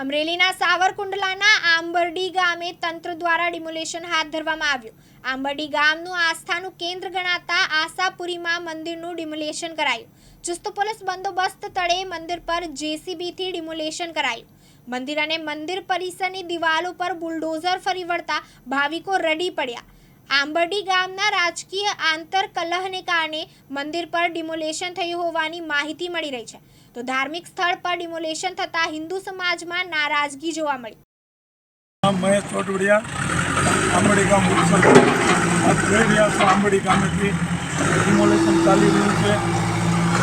અમરેલીના સાવરકુંડલાના આંબરડી ગામે તંત્ર દ્વારા ડિમોલેશન હાથ ધરવામાં આવ્યું. આંબરડી ગામનું આસ્થાનું કેન્દ્ર ગણાતા આશાપુરીમાં મંદિરનું ડિમોલેશન કરાયું. ચુસ્ત પોલીસ બંદોબસ્ત તળે મંદિર પર જેસીબીથી ડિમોલેશન કરાયું. મંદિર અને મંદિર પરિસરની દિવાલો પર બુલડોઝર ફરી વળતા ભાવિકો રડી પડ્યા. આંબરડી ગામના રાજકીય આંતરકલહને કારણે મંદિર પર ડિમોલેશન થયું હોવાની માહિતી મળી રહી છે. તો ધાર્મિક સ્થળ પર ડિમોલેશન થતાં હિન્દુ સમાજમાં નારાજગી જોવા મળી. મહેશ ચોટવડિયા આંબડી ગામ આંબડી ગામેથી ડિમોલેશન ચાલી રહ્યું છે.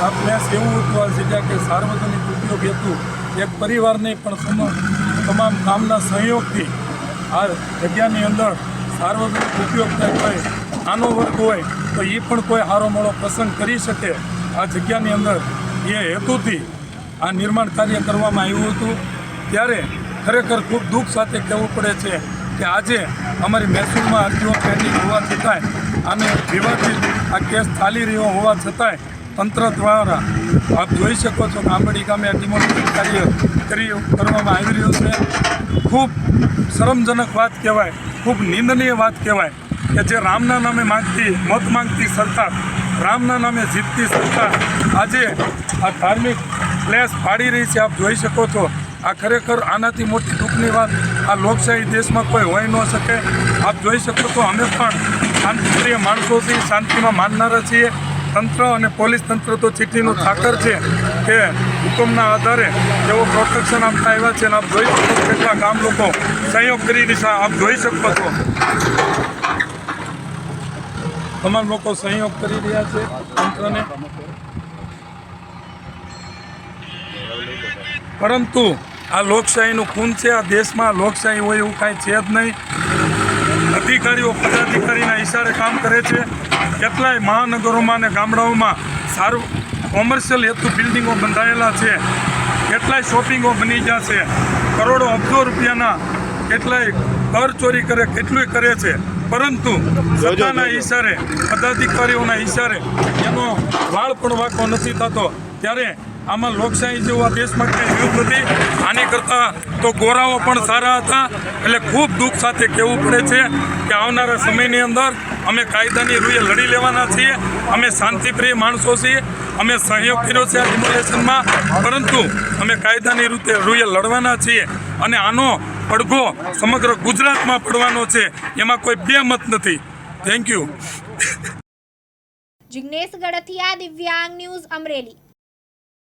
આ પ્રયાસ એવું હતું આ કે સાર્વજનિક ઉપયોગ હેતુ એક પરિવારને પણ તમામ ગામના સહયોગથી આ જગ્યાની અંદર સાર્વજનિક ઉપયોગ થાય હોય આનો વર્ગ હોય, તો એ પણ કોઈ હારો મોડો પ્રસંગ કરી શકે. આ જગ્યાની અંદર એ હેતુથી આ નિર્માણ કાર્ય કરવામાં આવ્યું હતું. ત્યારે ખરેખર ખૂબ દુઃખ સાથે કહેવું પડે છે કે આજે અમારી મહેસૂલમાં અરજીઓ પેન્ડિંગ હોવા છતાંય અને વિવાદિત આ કેસ ચાલી રહ્યો હોવા છતાંય તંત્ર દ્વારા આપ જોઈ શકો છો આંબડી ગામે ડિમોલિશન કાર્ય કરી કરવામાં આવી રહ્યું છે. ખૂબ શરમજનક વાત કહેવાય, ખૂબ નિંદનીય વાત કહેવાય કે જે રામના નામે માગતી, મત માંગતી સરકાર, રામના નામે જીતતી સરકાર આજે આ ધાર્મિક પ્લેસ ફાડી રહી છે. આપ જોઈ શકો છો, આ ખરેખર આનાથી મોટી દુઃખની વાત, આ લોકશાહી દેશમાં કોઈ હોઈ ન શકે. આપ જોઈ શકો તો અમે પણ શાંતિપ્રિય માણસોથી શાંતિમાં માનનારા છીએ. તંત્ર અને પોલીસ તંત્ર તો ચીઠીનું ઠાકર છે કે હુકમના આધારે તેઓ પ્રોટેક્શન આપતા આવ્યા છે અને આપ જોઈ શકો છો કેટલા ગામ લોકો સહયોગ કરી રહ્યા આપ જોઈ શકો છો. તમામ લોકો સહયોગ કરી રહ્યા છે તંત્રને. પરંતુ આ લોકશાહીનું ખૂન છે, આ દેશમાં લોકશાહી હોય એવું કાંઈ છે જ નહીં. અધિકારીઓ પદાધિકારીના ઈશારે કામ કરે છે. કેટલાય મહાનગરોમાં અને ગામડાઓમાં સારું કોમર્શિયલ હેતુ બિલ્ડિંગો બંધાયેલા છે. કેટલાય શોપિંગો બની ગયા છે. કરોડો અબજો રૂપિયાના કેટલાય કર ચોરી કરે કેટલુંય કરે છે. પરંતુ સત્તાના ઈશારે પદાધિકારીઓના ઈશારે એનો વાળ પણ વાંકો નથી થતો. ત્યારે આમાં લોકશાહી જેવું દેશમાં કંઈ રહ્યું નથી. આની કરતાં તો ગોરાઓ પણ સારા હતા. એટલે ખૂબ દુઃખ સાથે કહેવું પડે છે કે આવનારા સમયની અંદર અમે કાયદાની રૂએ લડી લેવાના છીએ. અમે શાંતિપ્રિય માણસો છીએ. અમે સહયોગ કર્યો છે આ ડિમોલેશનમાં પરંતુ અમે કાયદાની રીતે રૂએ લડવાના છીએ. અને આનો પડઘો સમગ્ર ગુજરાતમાં પડવાનો છે. એમાં કોઈ બે મત નથી. થેન્ક યુ જિગ્નેશ ગડથિયા દિવ્યાંગ ન્યૂઝ અમરેલી.